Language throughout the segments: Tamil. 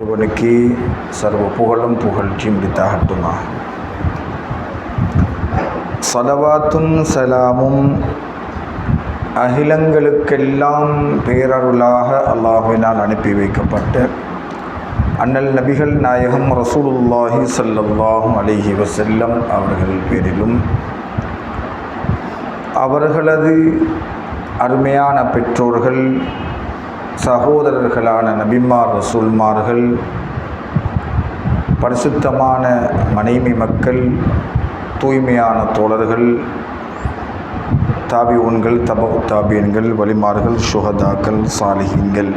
ஒருவனுக்கு சர்வ புகழும் புகழ்ச்சியும் வித்தாகட்டுமா சலவாத்தும் சலாமும் அகிலங்களுக்கெல்லாம் பேரருளாக அல்லாஹுவினால் அனுப்பி வைக்கப்பட்ட அண்ணல் நபிகள் நாயகம் ரசூலுல்லாஹி சல்லாஹும் அலிஹி வசல்லம் அவர்கள் பேரிலும் அவர்களது அருமையான பெற்றோர்கள் சகோதரர்களான நபிமார் ரசூல்மார்கள் பரிசுத்தமான மனைவி மக்கள் தூய்மையான தோழர்கள் தாபியூன்கள் தபு தாபியன்கள் வலிமார்கள் சுகதாக்கள் சாலிஹீன்கள்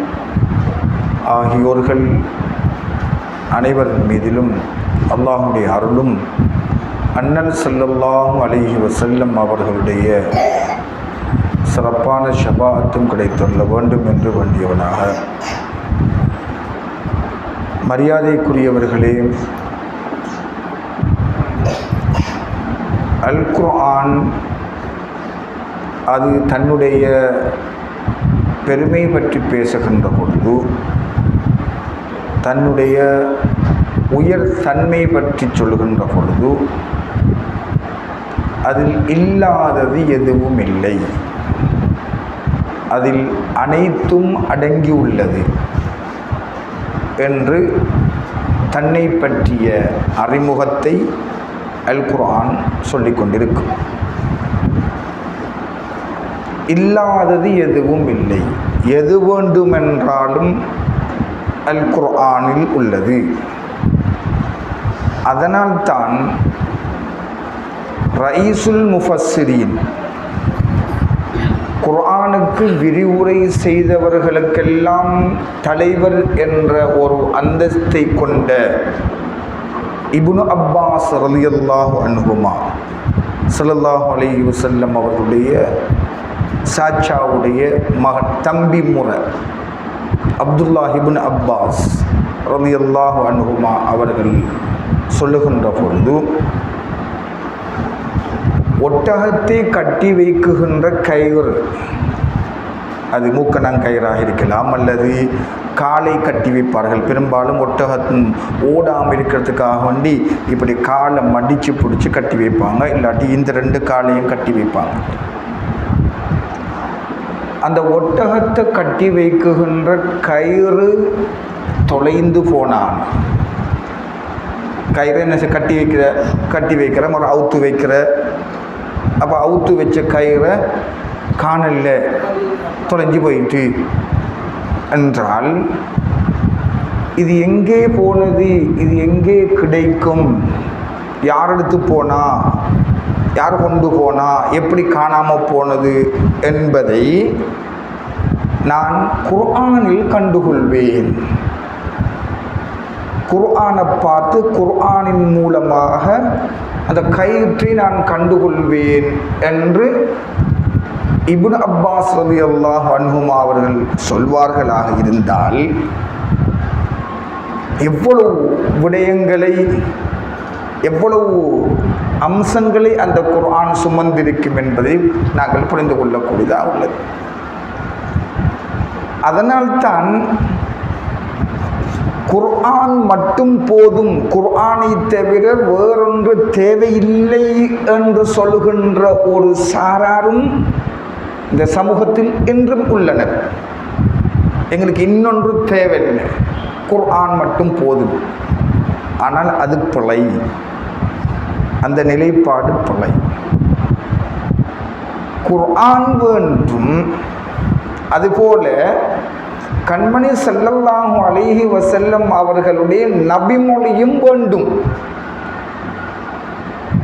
ஆகியோர்கள் அனைவர் மீதிலும் அல்லாஹுடைய அருளும் அண்ணன் செல்லல்லாஹும் அலைஹி வஸல்லம் அவர்களுடைய சிறப்பான ஷபாத்தும் கிடைத்துள்ள வேண்டும் என்று வேண்டியவனாக. மரியாதைக்குரியவர்களே அல் குர்ஆன் அது தன்னுடைய பெருமை பற்றி பேசுகின்ற பொழுது தன்னுடைய உயர் தன்மை பற்றி சொல்லுகின்ற பொழுது அதில் இல்லாதது எதுவும் இல்லை. அதில் அனைத்தும் அடங்கியுள்ளது என்று தன்னை பற்றிய அறிமுகத்தை அல் குர்ஆன் சொல்லிக் கொண்டிருக்கும் இல்லாதது எதுவும் இல்லை. எது வேண்டுமென்றாலும் அல் குர்ஆனில் உள்ளது. அதனால்தான் ரயீசுல் முஃபஸ்ஸிரீன் குர்ஆனுக்கு விரிவுரை செய்தவர்களுக்கெல்லாம் தலைவர் என்ற ஒரு அந்தஸ்தை கொண்ட இபுனு அப்பாஸ் ரலியல்லாஹு அன்ஹுமா ஸல்லல்லாஹு அலி வசல்லம் அவர்களுடைய சாச்சாவுடைய மகன் தம்பி முறை அப்துல்லா இப்னு அப்பாஸ் ரலியல்லாஹு அனுகுமா அவர்கள் சொல்லுகின்ற பொழுது ஒட்டகத்தை கட்டி வைக்குகின்ற கயிறு. அது மூக்கணாங்கயிறாக இருக்கலாம் அல்லது காலை கட்டி வைப்பார்கள். பெரும்பாலும் ஒட்டகத்தின் ஓடாமல் இருக்கிறதுக்காக வேண்டி இப்படி காலை மடித்து பிடிச்சி கட்டி வைப்பாங்க. இல்லாட்டி இந்த ரெண்டு காலையும் கட்டி வைப்பாங்க. அந்த ஒட்டகத்தை கட்டி வைக்குகின்ற கயிறு தொலைந்து போனான் கயிறு என்ன செய்ய? கட்டி வைக்கிற கட்டி வைக்கிற ஒரு அவுத்து வைக்கிற அப்போ அவுத்து வச்ச கயிறை காணல தொலைஞ்சு போயிட்டு என்றால் இது எங்கே போனது? இது எங்கே கிடைக்கும்? யார் எடுத்து போனா? யார் கொண்டு போனா? எப்படி காணாமல் போனது? என்பதை நான் குர்ஆனில் கண்டுகொள்வேன். குர்ஆனை பார்த்து குர்ஆனின் மூலமாக அந்த கயிற்றை நான் கண்டுகொள்வேன் என்று இபுன் அப்பாஸ் ரவி அல்லாஹ் அன்ஹுமா அவர்கள் சொல்வார்களாக இருந்தால் எவ்வளவு விடயங்களை எவ்வளவு அம்சங்களை அந்த குர்ஆன் சுமந்திருக்கும் என்பதை நாங்கள் புரிந்து கொள்ளக்கூடியதாக உள்ளது. அதனால்தான் குர்ஆன் மட்டும் போதும். குர்ஆனை தவிர வேறொன்று தேவையில்லை என்று சொல்லுகின்ற ஒரு சாராரும் இந்த சமூகத்தில் இன்றும் உள்ளனர். எங்களுக்கு இன்னொன்று தேவையில்லை. குர்ஆன் மட்டும் போதும். ஆனால் அது பிழை. அந்த நிலைப்பாடு பிழை. குர்ஆன் வேண்டும் அதுபோல கண்மணி செல்லல்லாகும் அழகி வசல்லம் அவர்களுடைய நபிமொழியும் வேண்டும்.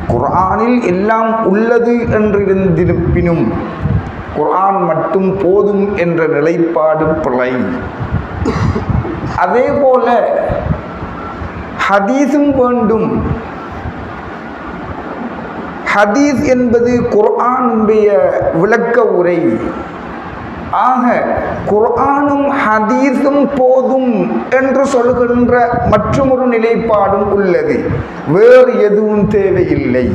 குர்ஆனில் எல்லாம் உள்ளது என்றிருந்திருப்பினும் குர்ஆன் மட்டும் போதும் என்ற நிலைப்பாடு பிழை. அதே போல ஹதீஸும் வேண்டும். ஹதீஸ் என்பது குர்ஆனுடைய விளக்க உரை. ஆக குர்ஆனும் ஹதீஸும் போதும் என்று சொல்லுகின்ற மற்றொரு நிலைப்பாடும் உள்ளது. வேறு எதுவும் தேவையில்லை.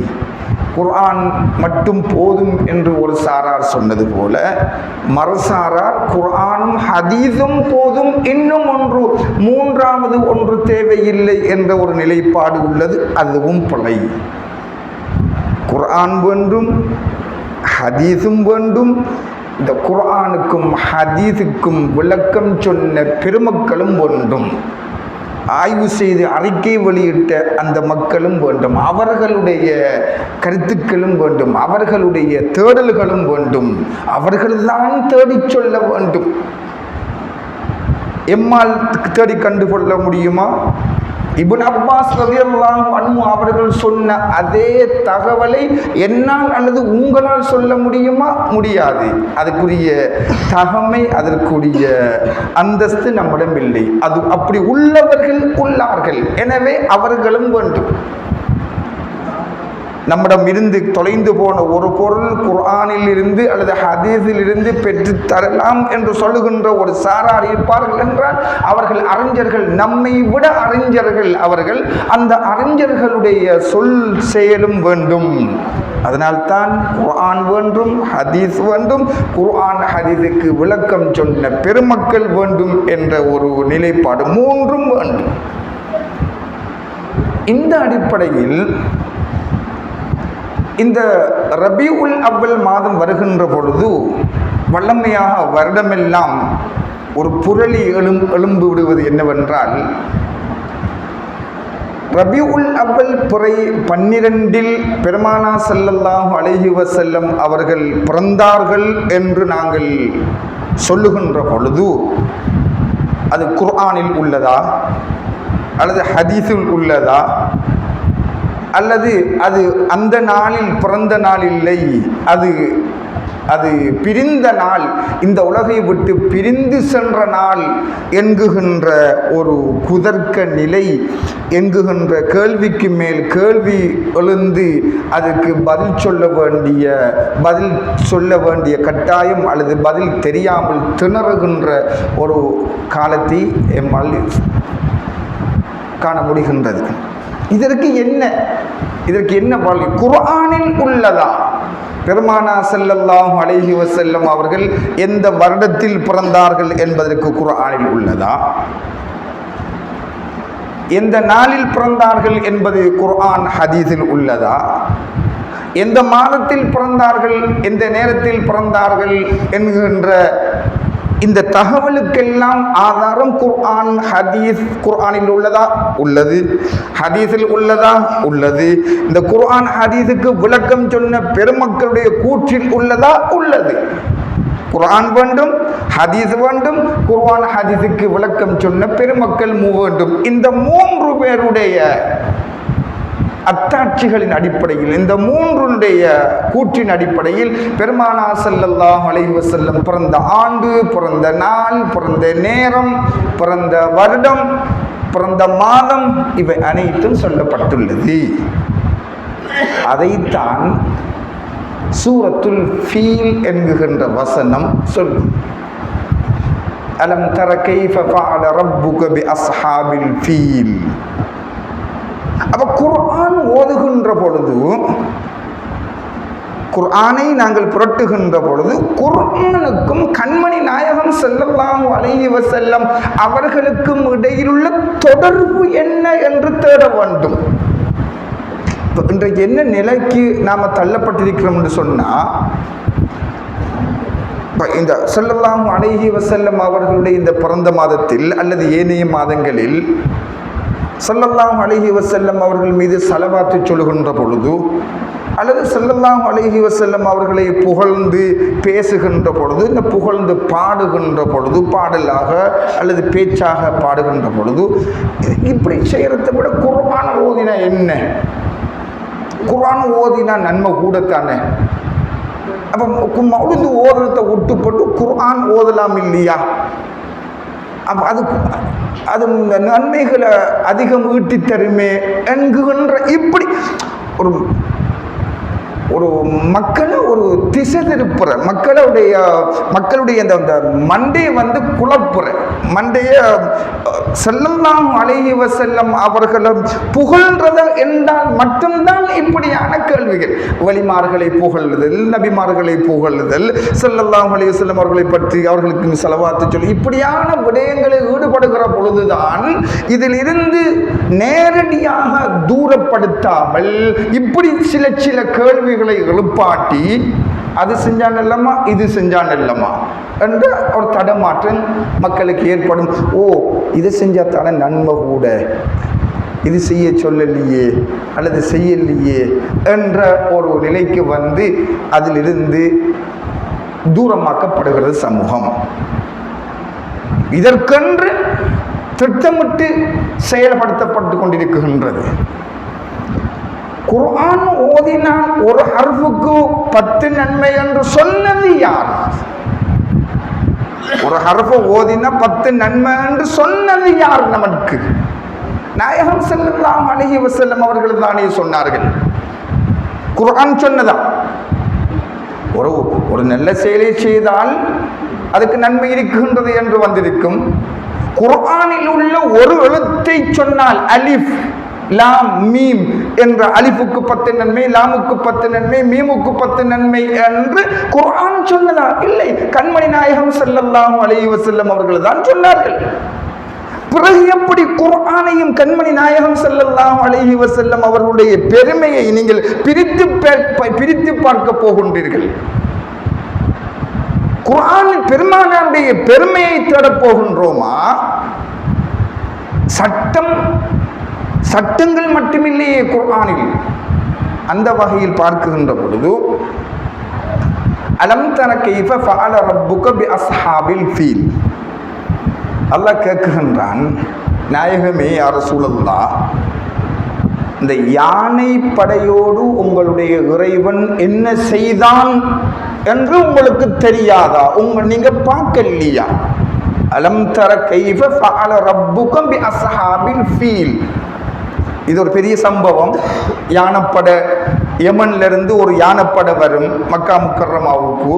குர்ஆன் மட்டும் போதும் என்று ஒரு சாரார் சொன்னது போல மறுசாரார் குர்ஆனும் ஹதீஸும் போதும் இன்னும் ஒன்று மூன்றாவது ஒன்று தேவையில்லை என்ற ஒரு நிலைப்பாடு உள்ளது. அதுவும் பிழை. குர்ஆன் வேண்டும் ஹதீஸும் வேண்டும் இந்த குர்ஆனுக்கும் ஹதீஸுக்கும் விளக்கம் சொன்ன பெருமக்களும் வேண்டும். ஆய்வு செய்து அறிக்கை வெளியிட்ட அந்த மக்களும் வேண்டும். அவர்களுடைய கருத்துக்களும் வேண்டும். அவர்களுடைய தேடல்களும் வேண்டும். அவர்கள்தான் தேடிச் சொல்ல வேண்டும். எம்மால் தேடி கண்டுகொள்ள முடியுமா? இபுன் அப்பாஸ் ரலியல்லாஹு அன்மு அவர்கள் சொன்ன அதே தகவலை என்னால் அல்லது உங்களால் சொல்ல முடியுமா? முடியாது. அதுக்குரிய தகமை அதற்குரிய அந்தஸ்து நம்மிடம் இல்லை. அது அப்படி உள்ளவர்கள் உள்ளார்கள். எனவே அவர்களும் வேண்டும். நம்மிடம் இருந்து தொலைந்து போன ஒரு பொருள் குர்ஆனில் இருந்து அல்லது ஹதீஸில் இருந்து பெற்று தரலாம் என்று சொல்லுகின்ற ஒரு சாரார் இருப்பார்கள் என்றால் அவர்கள் அறிஞர்கள் நம்மை விட அறிஞர்கள் அவர்கள் அந்த அறிஞர்களுடைய சொல் செயலும் வேண்டும். அதனால்தான் குர்ஆன் வேண்டும் ஹதீஸ் வேண்டும் குர்ஆன் ஹதீஸுக்கு விளக்கம் சொன்ன பெருமக்கள் வேண்டும் என்ற ஒரு நிலைப்பாடு மூன்றும் வேண்டும். இந்த அடிப்படையில் இந்த ரபி உல் அவ்வல் மாதம் வருகின்ற பொழுது வல்லமையாக வருடமெல்லாம் ஒரு புரளி எழும் எழும்பு விடுவது என்னவென்றால் ரபி உல் அவ்வல் புரை பன்னிரண்டில் பெருமானா செல்லல்லாஹு அலைஹி செல்லம் அவர்கள் பிறந்தார்கள் என்று நாங்கள் சொல்லுகின்ற பொழுது அது குர்ஆனில் உள்ளதா? அல்லது ஹதீஸில் உள்ளதா? அல்லது அது அந்த நாளில் பிறந்த நாள் இல்லை. அது அது பிரிந்த நாள் இந்த உலகை விட்டு பிரிந்து சென்ற நாள் என்குகின்ற ஒரு குதர்க்க நிலை என்குகின்ற கேள்விக்கு மேல் கேள்வி எழுந்து அதுக்கு பதில் சொல்ல வேண்டிய பதில் சொல்ல வேண்டிய கட்டாயம் அல்லது பதில் தெரியாமல் திணறுகின்ற ஒரு காலத்தை எம்மால் காண முடிகின்றது. இதற்கு என்ன? இதற்கு என்ன பலி? குர்ஆனில் உள்ளதா? பெருமானா ஸல்லல்லாஹு அலைஹி வஸல்லம் அவர்கள் எந்த வருடத்தில் பிறந்தார்கள் என்பதற்கு குர்ஆனில் உள்ளதா? எந்த நாளில் பிறந்தார்கள் என்பது குர்ஆன் ஹதீஸில் உள்ளதா? எந்த மாதத்தில் பிறந்தார்கள்? எந்த நேரத்தில் பிறந்தார்கள்? என்கின்ற இந்த தகவலுக்கெல்லாம் ஆதாரம் குர்ஆன் ஹதீஸ் குர்ஆனில் உள்ளதா? உள்ளது. ஹதீஸில் உள்ளதா? உள்ளது. இந்த குர்ஆன் ஹதீஸுக்கு விளக்கம் சொன்ன பெருமக்களுடைய கூற்றில் உள்ளதா? உள்ளது. குர்ஆன் வேண்டும் ஹதீஸ் வேண்டும் குர்ஆன் ஹதீஸுக்கு விளக்கம் சொன்ன பெருமக்கள் மூ வேண்டும். இந்த மூன்று பேருடைய அத்தாட்சிகளின் அடிப்படையில் இந்த மூன்றுடைய கூற்றின் அடிப்படையில் பெருமானா செல்லல்லா அலைஹி செல்லும் பிறந்த ஆண்டு பிறந்த நாள் பிறந்த நேரம் பிறந்த வருடம் பிறந்த மாதம் இவை அனைத்தும் சொல்லப்பட்டுள்ளது. அதைத்தான் சூரத்துல் ஃபீல் என்குகின்ற வசனம் சொல்லும். அலம் தர கைஃப ஃபஅல ரப்புக பி அஸ்ஹாபில் ஃபீல்? அப்ப குர்ஆன் ஓதுகின்ற பொழுது குர்ஆனை நாங்கள் புரட்டுகின்ற பொழுது குர்ஆனுக்கும் கண்மணி நாயகம் செல்லலாம் அலைஹி செல்லம் அவர்களுக்கும் இடையிலுள்ள தொடர்பு என்ன என்று தேட வேண்டும். இன்றைக்கு என்ன நிலைக்கு நாம் தள்ளப்பட்டிருக்கிறோம் என்று சொன்னால் இந்த செல்லலாம் அழகி வசல்லம் அவர்களுடைய இந்த பிறந்த மாதத்தில் அல்லது ஏனைய மாதங்களில் ஸல்லல்லாஹு அலைஹி வசல்லம் அவர்கள் மீது செலவாத்து சொல்லுகின்ற பொழுது அல்லது செல்லல்லாம் அழகி வசல்லம் அவர்களை புகழ்ந்து பேசுகின்ற பொழுது இந்த புகழ்ந்து பாடுகின்ற பொழுது பாடலாக அல்லது பேச்சாக பாடுகின்ற பொழுது இப்படி செய்கிறதை விட குர்ஆன் ஓதினா என்ன குர்ஆன் ஓதினா நன்மை கூடத்தானே அப்போ மவுழுந்து ஓதுறத விட்டுப்பட்டு குர்ஆன் ஓதலாம் இல்லையா அப்போ அது அது இந்த நன்மைகளை அதிகம் ஈட்டி தருமே என்கின்ற இப்படி ஒரு ஒரு மக்களை ஒரு திசை திருப்புற மக்களுடைய மக்களுடைய அந்த அந்த மண்டையை வந்து குழப்புற மண்டைய செல்லலாம் அழகிவ செல்லம் அவர்களும் புகழ்றது என்றால் மட்டும்தான் இப்படியான கேள்விகள். வலிமார்களை புகழ்தல் நபிமார்களை புகழ்தல் செல்லல்லாம் அலைஹி செல்லம் அவர்களை பற்றி அவர்களுக்கு செலவாத்து சொல்லி இப்படியான விடயங்களில் ஈடுபடுகிற பொழுதுதான் இதில் இருந்து நேரடியாக தூரப்படுத்தாமல் இப்படி சில சில கேள்விகளை எழுப்பாட்டி அது செஞ்சான் இல்லம்மா இது செஞ்சான் இல்லம்மா என்ற ஒரு தடமாற்றம் மக்களுக்கு ஏற்படும். ஓ இது செஞ்சால் தானே நன்மை கூட. இது செய்ய சொல்லலையே அல்லது செய்யலையே என்ற ஒரு நிலைக்கு வந்து அதிலிருந்து தூரமாக்கப்படுகிறது சமூகம். இதற்கென்று திட்டமிட்டு செயல்படுத்தப்பட்டு கொண்டிருக்கின்றது. குர்ஆன் ஓதினால் ஒரு ஹர்ஃபுக்கு பத்து நன்மை என்று சொன்னது யார்? ஒரு ஹர்ஃபு ஓதினா பத்து நன்மை என்று சொன்னது யார் நமக்கு? நாயகம் செல்லாம் அணுகி வஸல்லம் அவர்கள் தானே சொன்னார்கள். குர்ஆன் சொன்னதா? ஒரு ஒரு நல்ல செயலை செய்தால் அதுக்கு நன்மை இருக்கின்றது என்று வந்திருக்கும். குர்ஆனில் உள்ள ஒரு எழுத்தை சொன்னால் அலிஃப். லாம் மீம் என்ற அலிஃபுக்கு பத்து நன்மை லாமுக்கு பத்து நன்மை மீமுக்கு பத்து நன்மை என்று குர்ஆன் சொன்னதா? இல்லை. கண்மணி நாயகம் செல்லல்லாம் அலைவ செல்லம் அவர்கள் தான் சொன்னார்கள். பிறகு எப்படி குரானையும் கண்மணி நாயகம் செல்லல்லாம் அழகி வஸல்லம் அவர்களுடைய பெருமையை நீங்கள் பிரித்து பே- பிரித்து பார்க்க போகின்றீர்கள்? குர்ஆனில் பெருமானாருடைய பெருமையை தேடப் போகின்றோமா? சட்டம் சட்டங்கள் மட்டுமில்லையே குர்ஆனில். அந்த வகையில் பார்க்கின்ற பொழுது அலம் தர கைஃப ஃபஅல ரப்புக பி அஸ்ஹாபில் ஃபீல். அல்லாஹ் கேட்குகின்றான் நாயகமே அரசூலல்லா இந்த யானை படையோடு உங்களுடைய இறைவன் என்ன செய்தான் என்று உங்களுக்கு தெரியாதா? உங்க நீங்க பார்க்கலையா? அலம் தர கைஃப ஃபஅல ரப்புக பி அஸ்ஹாபில் ஃபீல். இது ஒரு பெரிய சம்பவம். யானைப்படை யமன்ல இருந்து ஒரு யானைப்படை வரும் மக்கா முக்கர்ரமாவுக்கு.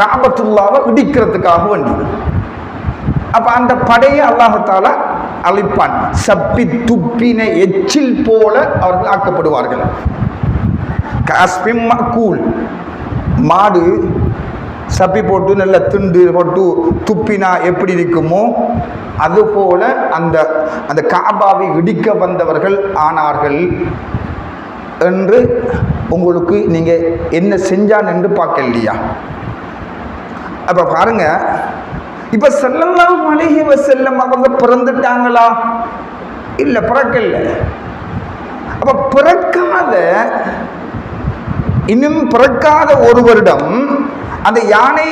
காபத்துல்லாவை இடிக்கிறதுக்காக வேண்டியது அப்ப அந்த படையை அல்லாஹத்தால அழைப்பான். சப்பி துப்பின எச்சில் போல அவர்கள் ஆக்கப்படுவார்கள். காஸ்பிம் கூல் மாடு சப்பி போட்டு நல்ல திண்டு போட்டு துப்பினா எப்படி இருக்குமோ அதுபோல அந்த அந்த காபாவை இடிக்க வந்தவர்கள் ஆனார்கள் என்று உங்களுக்கு நீங்கள் என்ன செஞ்சான் என்று இல்லையா அப்போ பாருங்க இப்போ செல்லல்லாம் அழகி செல்லம் அவங்க பிறந்துட்டாங்களா? இல்லை பிறக்கல. அப்போ பிறக்காத இன்னும் பிறக்காத ஒருவரிடம் அந்த யானை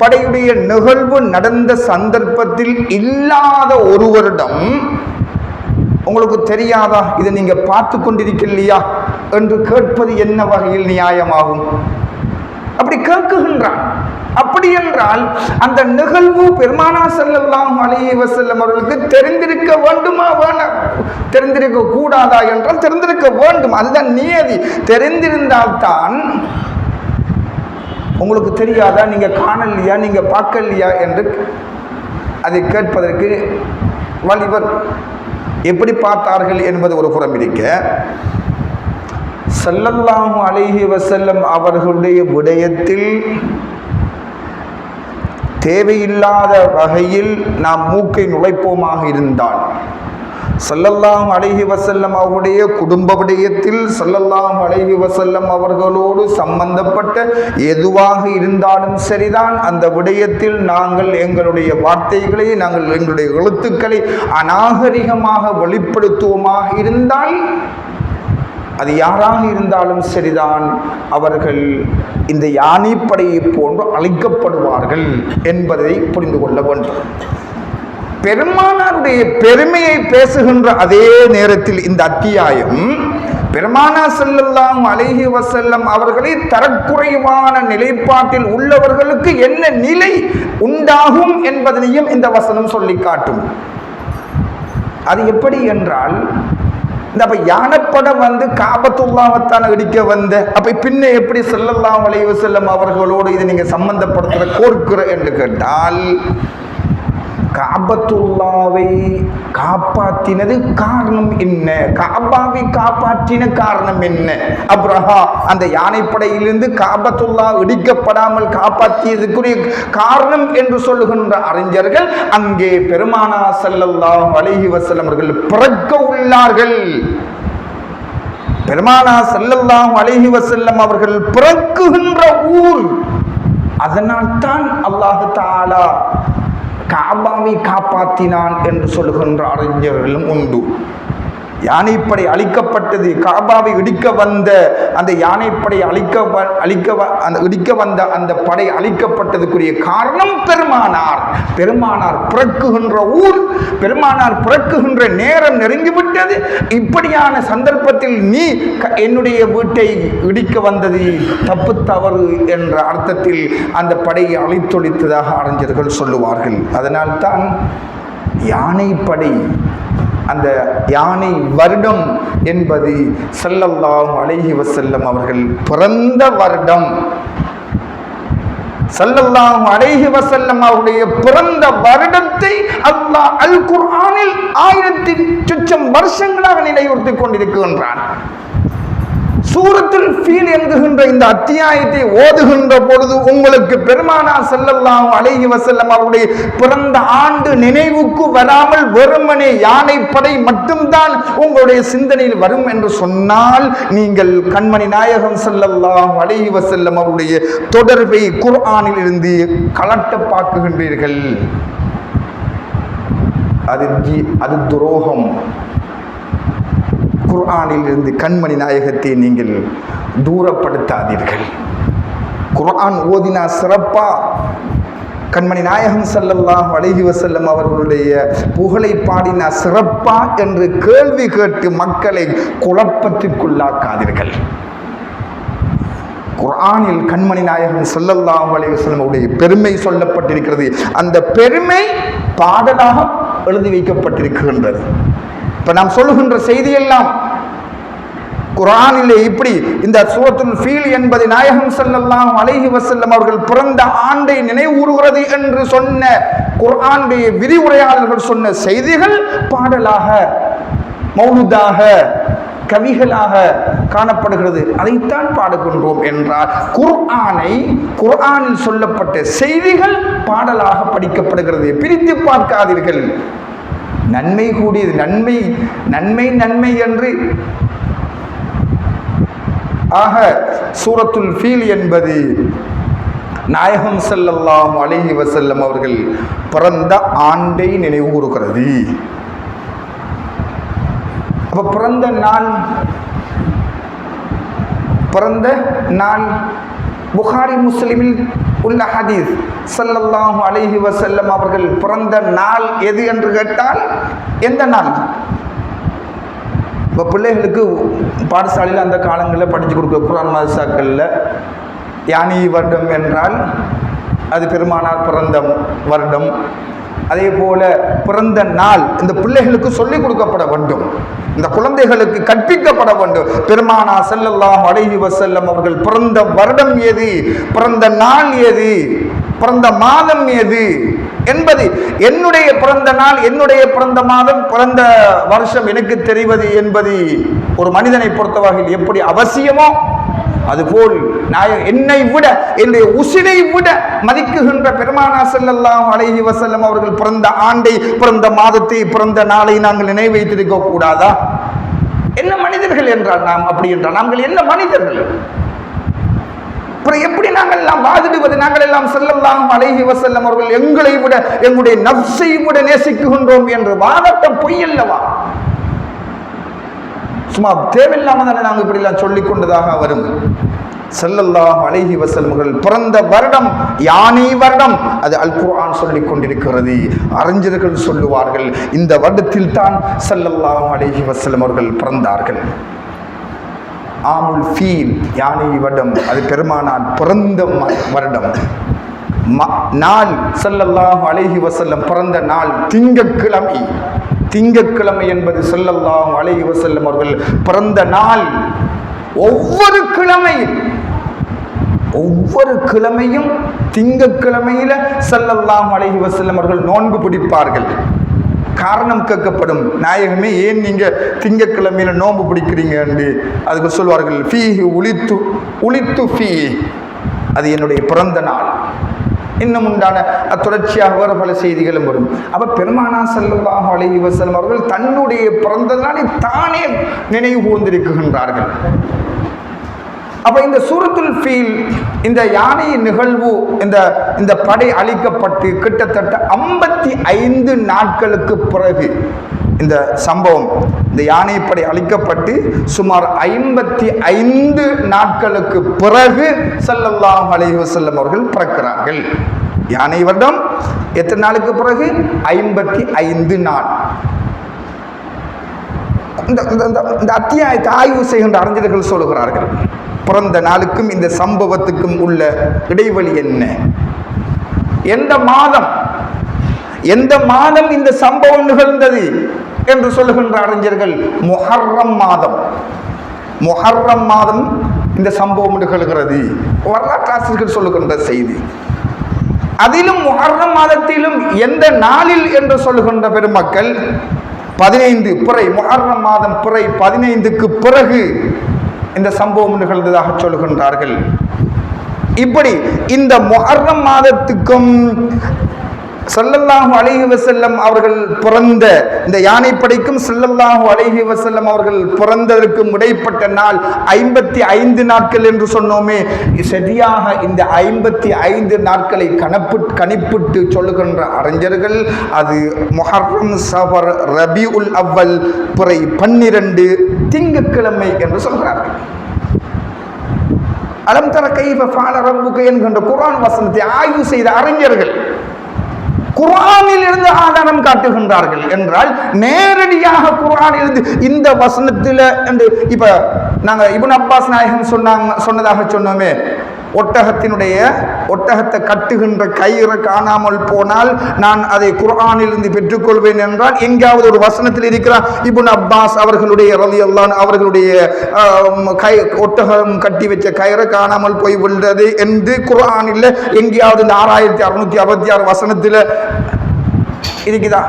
படையுடைய நிகழ்வு நடந்த சந்தர்ப்பத்தில் இல்லாத ஒருவரிடம் உங்களுக்கு தெரியாதா? இதை நீங்க பார்த்து கொண்டிருக்கலையா? என்று கேட்பது என்ன வகையில் நியாயமாகும்? அப்படி கேட்குகின்றான். அப்படி என்றால் அந்த நிகழ்வு பெருமானா செல்லாம் அலைஹி வஸல்லம் அவர்களுக்கு தெரிந்திருக்க வேண்டுமா வேணாம் தெரிந்திருக்க கூடாதா என்றால் தெரிந்திருக்க வேண்டும். அதுதான் நியதி. தெரிந்திருந்தால்தான் உங்களுக்கு தெரியாதா? நீங்கள் காணலையா? நீங்கள் பார்க்கலையா? என்று அதை கேட்பதற்கு வலிவர் எப்படி பார்த்தார்கள் என்பது ஒரு புறம் இருக்க ஸல்லல்லாஹு அழகி வசல்லம் அவர்களுடைய விடயத்தில் தேவையில்லாத வகையில் நாம் மூக்கை நுழைப்போமாக இருந்தால் சல்லல்லாம் அழகி வசல்லம் அவருடைய குடும்ப விடயத்தில் சல்லல்லாம் அழகி வசல்லம் அவர்களோடு சம்பந்தப்பட்ட எதுவாக இருந்தாலும் சரிதான். அந்த விடயத்தில் நாங்கள் எங்களுடைய வார்த்தைகளை நாங்கள் எங்களுடைய எழுத்துக்களை அநாகரிகமாக வெளிப்படுத்துவோமாக இருந்தால் அது யாராக இருந்தாலும் சரிதான். அவர்கள் இந்த யானைப்படையை போன்று அழைக்கப்படுவார்கள் என்பதை புரிந்து கொள்ள வேண்டும். பெருமானாருடைய பெருமையை பேசுகின்ற அதே நேரத்தில் இந்த அத்தியாயம் பெருமானா செல்லல்லாம் அழகி வசல்லம் அவர்களை தரக்குறைவான நிலைப்பாட்டில் உள்ளவர்களுக்கு என்ன நிலை உண்டாகும் என்பதனையும் இந்த வசனம் சொல்லி காட்டும். அது எப்படி என்றால் இந்த அப்ப யானைப்படம் வந்து காபத்துல்லாவத்தான் இடிக்க வந்த அப்ப பின்ன எப்படி செல்லல்லாம் வளைவு செல்லம் அவர்களோடு இதை நீங்க சம்பந்தப்படுத்துற கோர்க்கிற என்று கேட்டால் காபத்துல்லாவை காப்பாற்றினது காரணம் என்ன? காபாவை காப்பாற்றின காரணம் என்ன? அப்ரஹா அந்த யானைப்படையிலிருந்து காபத்துல்லா இடிக்கப்படாமல் காப்பாற்றியதுக்குரிய காரணம் என்று சொல்லுகின்ற அறிஞர்கள் அங்கே பெருமானா செல்லல்லா அலைஹி வஸல்லம் அவர்கள் பிறக்க உள்ளார்கள். பெருமானா ஸல்லல்லாஹு அலைஹி வசல்லம் அவர்கள் பிறக்குகின்ற ஊர். அதனால் தான் அல்லாஹு தாலா காபாவை காப்பாற்றினான் என்று சொல்லுகின்ற அறிஞர்களும் உண்டு. யானைப்படை அழிக்கப்பட்டது. காபாவை இடிக்க வந்த அந்த யானைப்படை அழிக்க அழிக்க வ- அந்த இடிக்க வந்த அந்த படை அழிக்கப்பட்டதுக்குரிய காரணம் பெருமானார். பெருமானார் பிறக்குகின்ற ஊர் பெருமானார் பிறக்குகின்ற நேரம் நெருங்கிவிட்டது. இப்படியான சந்தர்ப்பத்தில் நீ க- என்னுடைய வீட்டை இடிக்க வந்தது. தப்பு தவறு என்ற அர்த்தத்தில் அந்த படையை அழித்தொழித்ததாக அறிஞர்கள் சொல்லுவார்கள். அதனால்தான் யானைப்படை அந்த யானை வருடம் என்பது செல்லல்லாம் அழகி வசல்லம் அவர்கள் பிறந்த வருடம். ஸல்லல்லாஹு அலைஹி வசல்லம் அவருடைய பிறந்த வருடத்தை அல்லாஹ் அல் குர்ஆனில் ஆயிரத்தி சுச்சம் வருஷங்களாக நினைவுறுத்திக் கொண்டிருக்கின்றான். சூரத்தில் ஃபீல் என்கின்ற இந்த அத்தியாயத்தை ஓதுகின்ற பொழுது உங்களுக்கு பெருமானா செல்லல்லாம் அழகி வசல்லம் அவருடைய பிறந்த ஆண்டு நினைவுக்கு வராமல் வெறுமனே யானைப்படை மட்டும்தான் உங்களுடைய சிந்தனையில் வரும் என்று சொன்னால் நீங்கள் கண்மணி நாயகம் செல்லல்லாம் அழகி வசல்லம் அவருடைய தொடர்பை குர்ஆனில் இருந்து கலட்ட பார்க்குகின்றீர்கள். அது ஜி- அது துரோகம். குர்ஆனில் இருந்து கண்மணி நாயகத்தை நீங்கள் தூரப்படுத்தாதீர்கள். குர்ஆன் ஓதினா சிறப்பா. கண்மணி நாயகம் செல்லல்லாம் அலைஹி வசல்லம் அவர்களுடைய புகழை பாடினா சிறப்பா என்று கேள்வி கேட்டு மக்களை குழப்பத்திற்குள்ளாக்காதீர்கள். குர்ஆனில் கண்மணி நாயகம் செல்லல்லாம் அலைஹி வஸல்லம் உடைய பெருமை சொல்லப்பட்டிருக்கிறது. அந்த பெருமை பாடலாக எழுதி வைக்கப்பட்டிருக்கின்றது. இப்ப நாம் சொல்லுகின்ற செய்தியெல்லாம் குர்ஆனிலே இப்படி இந்த சூரத்துல் ஃபீல் என்பதை நாயகம் செல்லலாம் அலைஹி வசல்லம் அவர்கள் பிறந்த ஆண்டை நினைவுறுகிறது என்று சொன்ன குரானுடைய விரிவுரையாளர்கள் சொன்ன செய்திகள் பாடலாக மௌனுதாக கவிகளாக காணப்படுகிறது. அதைத்தான் பாடுகின்றோம் என்றால் குர்ஆனை குர்ஆனில் சொல்லப்பட்ட செய்திகள் பாடலாக படிக்கப்படுகிறது. பிரித்து பார்க்காதீர்கள். நன்மை கூடியது. நன்மை நன்மை நன்மை என்று. ஆக சூரத்துல் ஃபீல் என்பது நாயகம் செல்லல்லாம் அழகி வசல்லம் அவர்கள் பிறந்த ஆண்டை நினைவு கூறுகிறது. அப்ப பிறந்த நாள் பிறந்த நாள் புகாரி முஸ்லிமில் உள்ள ஹதீஸ் சல்லல்லாஹு அலைஹி வசல்லம் அவர்கள் பிறந்த நாள் எது என்று கேட்டால் எந்த நாள்? இப்போ பிள்ளைகளுக்கு பாடசாலையில் அந்த காலங்களில் படித்து கொடுக்க குரான் மதசாக்களில் யானி வருடம் என்றால் அது பெருமானார் பிறந்த வருடம். அதே போல பிறந்த நாள் இந்த பிள்ளைகளுக்கு சொல்லிக் கொடுக்கப்பட வேண்டும். இந்த குழந்தைகளுக்கு கற்பிக்கப்பட வேண்டும். பெருமானா செல்லல்லாம் அலைஹி வசல்லம் அவர்கள் பிறந்த வருடம் எது? பிறந்த நாள் எது? பிறந்த மாதம் எது? என்பது என்னுடைய பிறந்த நாள் என்னுடைய பிறந்த மாதம் பிறந்த வருஷம் எனக்கு தெரிவது என்பது ஒரு மனிதனை பொறுத்த வகையில் எப்படி அவசியமோ அதுபோல் நான் என்னை விட என்னுடைய உசிரை விட மதிக்குகின்ற பெருமானா ஸல்லல்லாஹு அலைஹி வசல்லம் அவர்கள் பிறந்த ஆண்டை பிறந்த மாதத்தை பிறந்த நாளை நாங்கள் நினைவு வைத்திருக்க கூடாதா? என்ன மனிதர்கள் என்றால் நாம் அப்படி என்றால் நாங்கள் என்ன மனிதர்கள்? அப்புறம் எப்படி நாங்கள் எல்லாம் வாதிடுவது? நாங்கள் எல்லாம் செல்லலாம் அலைஹி வசல்லம் அவர்கள் எங்களை விட எங்களுடைய நப்சை விட நேசிக்குகின்றோம் என்று வாதட்டம் பொய் அல்லவா? சும்மா தேவையில்லாம தானே நாங்கள் இப்படிலாம் சொல்லி கொண்டதாக வரும் செல்லல்லாஹ் அலைஹி வசல்முகள் பிறந்த வருடம் யானை வருடம் அது அல் குர்ஆன் சொல்லிக் கொண்டிருக்கிறது அறிஞர்கள் சொல்லுவார்கள் இந்த வருடத்தில் தான் செல்லல்லாஹ் அலைஹி வசல்ம் அவர்கள் பிறந்தார்கள். ஆமுல் ஃபீல் யானை வருடம் அது பெருமானார் பிறந்த ம- வருடம். ம- நாள் செல்லல்லாஹ் அலைஹி வசல்லம் பிறந்த நாள் திங்கக்கிழமை திங்கட்கிழமை என்பது செல்லல்லாம் அலைஹி வசல்லம் அவர்கள் பிறந்த நாள். ஒவ்வொரு கிழமையும் ஒவ்வொரு கிழமையும் திங்கக்கிழமையில செல்லல்லாம் அலைஹி வசல்லம் அவர்கள் நோன்பு பிடிப்பார்கள். காரணம் கேட்கப்படும். நாயகமே ஏன் நீங்க திங்கட்கிழமையில நோன்பு பிடிக்கிறீங்க என்று அதுக்கு சொல்வார்கள். ஃபீஹி உளித்து உளித்து ஃபீ அது என்னுடைய பிறந்த நாள். இன்னும் உண்டான தொடர்ச்சியாக வர பல செய்திகளும் வரும். அப்ப பெருமானா செல்லவாக அழகி வசலம் அவர்கள் தன்னுடைய பிறந்த நாளை தானே நினைவு கூர்ந்திருக்கின்றார்கள் அப்ப இந்த சூரத்துல் ஃபீல் இந்த யானையின் நிகழ்வு இந்த இந்த படை அழிக்கப்பட்டு கிட்டத்தட்ட ஐம்பத்தி ஐந்து நாட்களுக்கு பிறகு இந்த சம்பவம். இந்த யானைப்படை அழிக்கப்பட்டு சுமார் ஐம்பத்தி ஐந்து நாட்களுக்கு பிறகு ஸல்லல்லாஹு அலைஹி அவர்கள் பிறக்கிறார்கள். யானை வருடம் எத்தனை நாளுக்கு பிறகு? ஐம்பத்தி ஐந்து நாள். இந்த இந்த- இந்த- அத்தியாயத்தை ஆய்வு செய்கின்ற அறிஞர்கள் சொல்லுகிறார்கள். பிறந்த நாளுக்கும் இந்த சம்பவத்துக்கும் உள்ள இடைவெளி என்ன? எந்த மாதம்? எந்த மாதம் இந்த சம்பவம் நிகழ்ந்தது? என்று சொல்லுகின்ற அறிஞர்கள் முஹர்ரம் மாதம். முஹர்ரம் மாதம் இந்த சம்பவம் நிகழ்கிறது வரலாற்றாசிரியர்கள் சொல்லுகின்ற செய்தி. அதிலும் முஹர்ரம் மாதத்திலும் எந்த நாளில் என்று சொல்லுகின்ற பெருமக்கள் பதினைந்து பிறை முஹர்ரம் மாதம் பிறை பதினைந்துக்கு பிறகு இந்த சம்பவம் நிகழ்ந்ததாக சொல்லுகின்றார்கள். இப்படி இந்த முஹர்ரம் மாதத்துக்கும் ஸல்லல்லாஹு அலைஹி வசல்லம் அவர்கள் பிறந்த இந்த யானைப்படைக்கும் ஸல்லல்லாஹு அலைஹி வசல்லம் அவர்கள் பிறந்ததற்கும் இடைப்பட்ட நாள் ஐம்பத்தி ஐந்து நாட்கள் என்று சொன்னோமே. சரியாக இந்த ஐம்பத்தி ஐந்து நாட்களை கணப்பு கணிப்பிட்டு சொல்லுகின்ற அறிஞர்கள் அது மொஹர்ரம் சஃபர் ரபி உல் அவ்வல் பிறை பன்னிரண்டு திங்கட்கிழமை என்று சொல்கிறார்கள். அலம் தர கைவ ஃபால ரப்புக என்கின்ற குரான் வசனத்தை ஆய்வு செய்த அறிஞர்கள் குரானில் இருந்து ஆதாரம் காட்டுகின்றார்கள் என்றால் நேரடியாக குரானில் இருந்து இந்த வசனத்தில் என்று இப்ப நாங்க இபுன் அப்பாஸ் நாயகன் சொன்னாங்க சொன்னதாக சொன்னோமே ஒட்டகத்தினுடைய ஒட்டகத்தை கட்டுகின்ற கயிறு காணாமல் போனால் நான் அதை குர்ஆனிலிருந்து பெற்றுக்கொள்வேன் என்றால் எங்காவது ஒரு வசனத்தில் இருக்கிறார். இபுன் அப்பாஸ் அவர்களுடைய ரலியல்லாஹு அவர்களுடைய கை ஒட்டகம் கட்டி வச்ச கயிறு காணாமல் போய் விழுந்தது என்று குர்ஆனில் எங்கேயாவது இந்த ஆறாயிரத்தி அறுநூத்தி அறுபத்தி ஆறு வசனத்தில் இருக்குதா?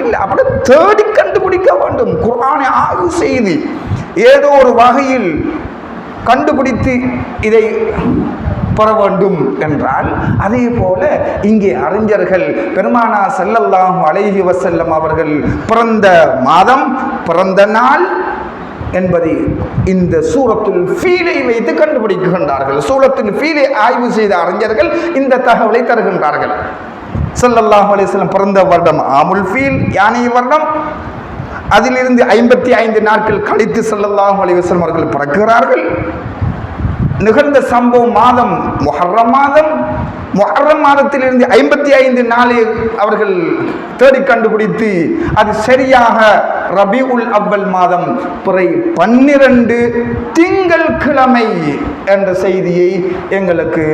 இல்லை அப்படி தேடி கண்டுபிடிக்க வேண்டும். குரானை ஆய்வு செய்து ஏதோ ஒரு வகையில் கண்டுபிடித்து இதை பெற வேண்டும் என்றால் அதே போல இங்கே அறிஞர்கள் பெருமானா செல்லல்லாம் அழகி வசல்லம் அவர்கள் பிறந்த மாதம் பிறந்த நாள் என்பதை இந்த சூரத்தில் ஃபீலை வைத்து கண்டுபிடிக்கின்றார்கள். சூரத்தில் ஃபீலை ஆய்வு செய்த அறிஞர்கள் இந்த தகவலை தருகின்றார்கள். செல்லல்லாஹ் அலிஸ்லம் பிறந்த வருடம் ஆமுல் ஃபீல் யானை வருடம் அதிலிருந்து ஐம்பத்தி ஐந்து நாட்கள் கழித்து செல்லலாம் அலிவசம் அவர்கள் பிறக்கிறார்கள். நிகழ்ந்த சம்பவம் மாதம் மொஹர்ரம் மாதம் மொஹர்ரம் மாதத்திலிருந்து ஐம்பத்தி ஐந்து நாளில் அவர்கள் தேடி கண்டுபிடித்து அது சரியாக ரபி உல் அவ்வல் மாதம் பிறை பன்னிரண்டு திங்கள் கிழமை என்ற செய்தியை எங்களுக்கு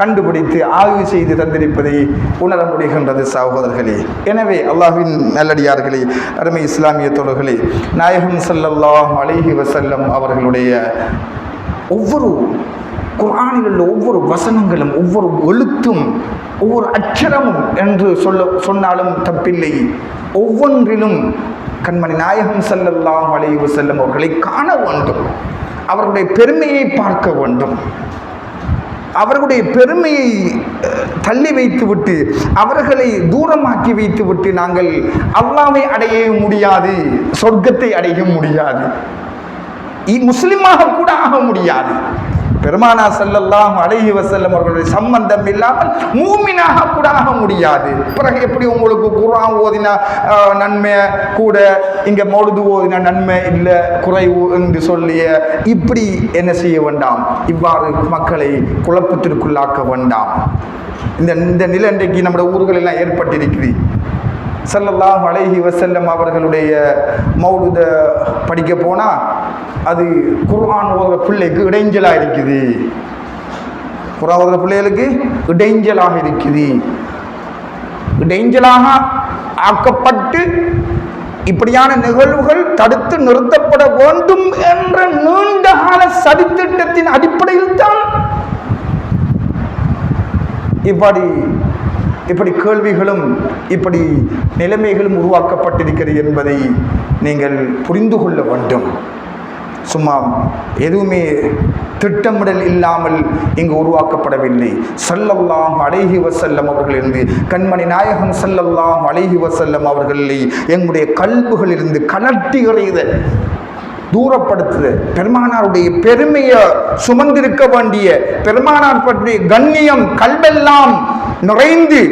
கண்டுபிடித்து ஆய்வு செய்து தந்திருப்பதை உணர முடிகின்றது சகோதரர்களே. எனவே அல்லாஹ்வின் நல்லடியார்களே அருமை இஸ்லாமிய தோழர்களே நாயகம் ஸல்லல்லாஹு அலிஹி வசல்லம் அவர்களுடைய ஒவ்வொரு குரானில் உள்ள ஒவ்வொரு வசனங்களும் ஒவ்வொரு எழுத்தும் ஒவ்வொரு அச்சரமும் என்று சொல்ல சொன்னாலும் தப்பில்லை. ஒவ்வொன்றிலும் கண்மணி நாயகம் செல்லல்லாம் வளைவு செல்லும் அவர்களை காண வேண்டும். அவர்களுடைய பெருமையை பார்க்க வேண்டும். அவர்களுடைய பெருமையை தள்ளி வைத்துவிட்டு அவர்களை தூரமாக்கி வைத்துவிட்டு நாங்கள் அல்லாவை அடைய முடியாது சொர்க்கத்தை அடைய முடியாது. இ- முஸ்லிமாக கூட ஆக முடியாது. பெருமானா ஸல்லல்லாஹு அழகி வசல்லம் அவர்களுடைய சம்பந்தம் இல்லாமல் மூமினாக கூட ஆக முடியாது. பிறகு எப்படி உங்களுக்கு குரான் ஓதினா நன்மை கூட? இங்க மொழுது ஓதினா நன்மை இல்லை குறைவு என்று சொல்லிய இப்படி என்ன செய்ய வேண்டாம்? இவ்வாறு மக்களை குழப்பத்திற்குள்ளாக்க வேண்டாம். இந்த இந்த நிலை இன்றைக்கு நம்முடைய ஊர்களெல்லாம் ஏற்பட்டிருக்குது ஸல்லல்லாஹு அலைஹி வசல்லம் அவர்களுடைய மௌலுத படிக்க போனால் அது குர்ஆன் ஓதுற பிள்ளைக்கு இடைஞ்சலாக இருக்குது. குர்ஆன் ஓதுற பிள்ளைகளுக்கு இடைஞ்சலாக இருக்குது. இடைஞ்சலாக ஆக்கப்பட்டு இப்படியான நிகழ்வுகள் தடுத்து நிறுத்தப்பட வேண்டும் என்ற நீண்ட கால சதித்திட்டத்தின் அடிப்படையில் தான் இப்படி இப்படி கேள்விகளும் இப்படி நிலைமைகளும் உருவாக்கப்பட்டிருக்கிறது என்பதை நீங்கள் புரிந்து கொள்ள வேண்டும். சும்மா எதுவுமே திட்டமிடல் இல்லாமல் இங்கு உருவாக்கப்படவில்லை. சல்லல்லாம் அழகி வசல்லம் அவர்களிலிருந்து கண்மணி நாயகம் சல்லல்லாம் அழகி வசல்லம் அவர்களை எங்களுடைய கல்புகளிலிருந்து கலட்டி எறித தூரப்படுத்துது. பெருமானாருடைய பெருமையை சுமந்திருக்க வேண்டிய பெருமானார் பற்றிய கண்ணியம் கல்வெல்லாம் நிறைந்து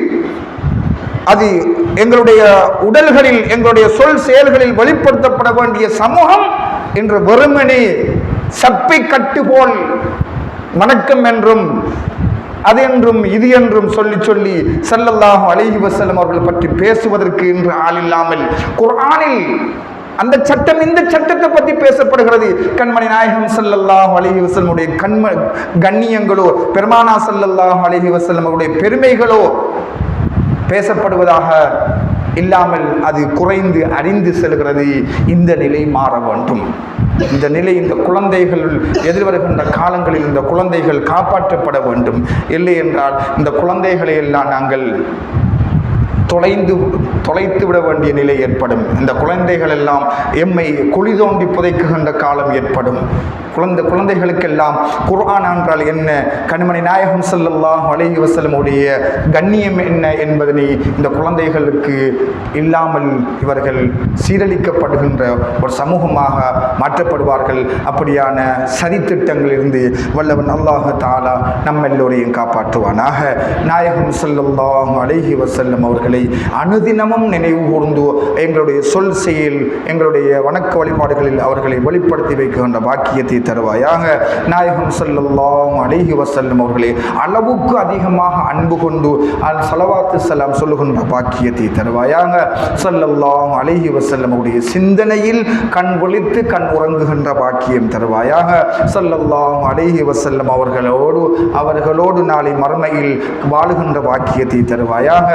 அது எங்களுடைய உடல்களில் எங்களுடைய சொல் செயல்களில் வெளிப்படுத்தப்பட வேண்டிய சமூகம் என்று வெறுமனே சப்பை கட்டு போல் வணக்கம் என்றும் அது என்றும் இது என்றும் சொல்லி சொல்லி ஸல்லல்லாஹு அழகி வசலம் அவர்கள் பற்றி பேசுவதற்கு இன்று ஆள் இல்லாமல் குர்ஆனில் அந்த சட்டம் இந்த சட்டத்தை பற்றி பேசப்படுகிறது. கண்மணி நாயகம் சல்லல்லாஹ் அலஹி வஸல்லமுடைய கண்ம கண்ணியங்களோ பெருமானா சல்லல்லாஹ் அலஹி வஸல்லம் பெருமைகளோ பேசப்படுவதாக இல்லாமல் அது குறைந்து அறிந்து செல்கிறது. இந்த நிலை மாற வேண்டும். இந்த நிலை இந்த குழந்தைகள் எதிர்வருகின்ற காலங்களில் இந்த குழந்தைகள் காப்பாற்றப்பட வேண்டும். இல்லை என்றால் இந்த குழந்தைகளை எல்லாம் நாங்கள் தொலைந்து தொலைத்து விட வேண்டிய நிலை ஏற்படும். இந்த குழந்தைகள் எல்லாம் எம்மை குழி தோண்டி புதைக்குகின்ற காலம் ஏற்படும். குழந்தை குழந்தைகளுக்கெல்லாம் குர்ஆன் என்றால் என்ன? கண்மணி நாயகம் செல்லல்லாம் அலைஹி வசலமுடைய கண்ணியம் என்ன என்பதனை இந்த குழந்தைகளுக்கு இல்லாமல் இவர்கள் சீரழிக்கப்படுகின்ற ஒரு சமூகமாக மாற்றப்படுவார்கள். அப்படியான சதித்திட்டங்களிலிருந்து வல்லவன் அல்லாஹ் தாலா நம்ம எல்லோரையும் காப்பாற்றுவானாக. நாயகம் செல்லல்லாம் அலைஹி வசல்லம் அவர்களை அனுதினமும் நினைவு கூர்ந்து எங்களுடைய சொல் செயல் எங்களுடைய வணக்க வழிபாடுகளில் அவர்களை வெளிப்படுத்தி வைக்கின்ற பாக்கியத்தை தருவாயாக. நாயகம் ஸல்லல்லாஹு அழகி வஸல்லம் அவர்களே அளவுக்கு அதிகமாக அன்பு கொண்டு அல் சலவாத்து செல்லாம் சொல்லுகின்ற பாக்கியத்தை தருவாயாக. ஸல்லல்லாஹு அழகி வசல்லம் அவருடைய சிந்தனையில் கண் ஒழித்து கண் உறங்குகின்ற பாக்கியம் தருவாயாக. ஸல்லல்லாஹு அழகி வசல்லம் அவர்களோடு அவர்களோடு நாளை மறுமையில் வாழுகின்ற பாக்கியத்தை தருவாயாக.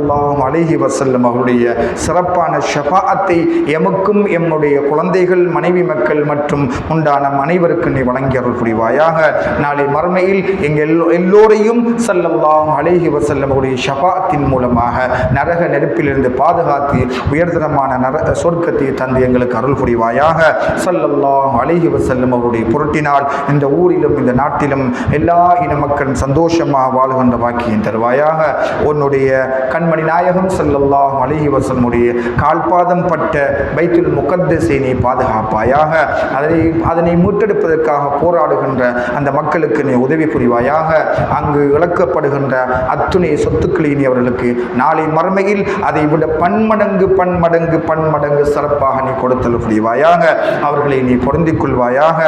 ஸல்லல்லாஹு அலிஹி வசல்லம் அவருடைய சிறப்பான ஷபாத்தை எமக்கும் எம்முடைய குழந்தைகள் மனைவி மக்கள் மற்றும் உண்டான அனைவருக்கு நீ வழங்கி அருள் புரிவாயாக. நாளை மறுமையில் எங்கள் எல்லோரையும் ஸல்லல்லாஹு அலிஹி வசல்லம் அவருடைய ஷபாத்தின் மூலமாக நரக நெருப்பிலிருந்து பாதுகாத்து உயர்தரமான நர சொர்க்கத்தை தந்து எங்களுக்கு அருள் புரிவாயாக. ஸல்லல்லாஹு அலிஹி வசல்லம் அவருடைய பொருட்டினால் இந்த ஊரிலும் இந்த நாட்டிலும் எல்லா இன மக்களும் சந்தோஷமாக வாழ்கின்ற வாக்கியம் தருவாயாக. உன்னுடைய மணி நாயகம் செல்லல்லாம் அலிஹி வசல்முடைய கால்பாதம் பட்ட பைத்துல் முகத்தசை நீ பாதுகாப்பாயாக அதனை அதனை மீட்டெடுப்பதற்காக போராடுகின்ற அந்த மக்களுக்கு நீ உதவி புரிவாயாக. அங்கு இழக்கப்படுகின்ற அத்துணை சொத்துக்களை நீ அவர்களுக்கு நாளை மறுமையில் அதை விட பன்மடங்கு பன்மடங்கு பன்மடங்கு சிறப்பாக நீ கொடுத்தல் புரிவாயாக. அவர்களை நீ பொருந்திக் கொள்வாயாக.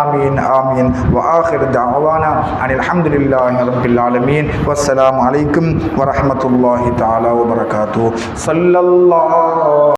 ஆமீன் ஆமீன். வாஹிர் தாவானா அனில் அஹமதுல்லாஹி ரபில் ஆலமீன். வசலாம் அலைக்கும் வரமத்துல்லாஹி தா تعالى وبركاته. صلى الله